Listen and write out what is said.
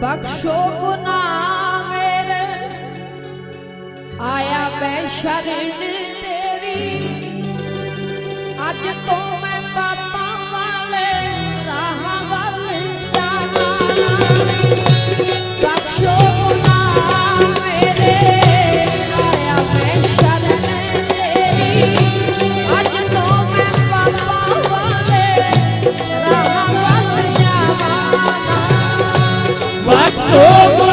ਬਖਸ਼ੋ ਗੁਨਾਹ ਮੇਰੇ ਆਇਆ ਮੈਂ ਸ਼ਰਨ ਤੇਰੀ। ਅੱਜ ਤੋਂ back so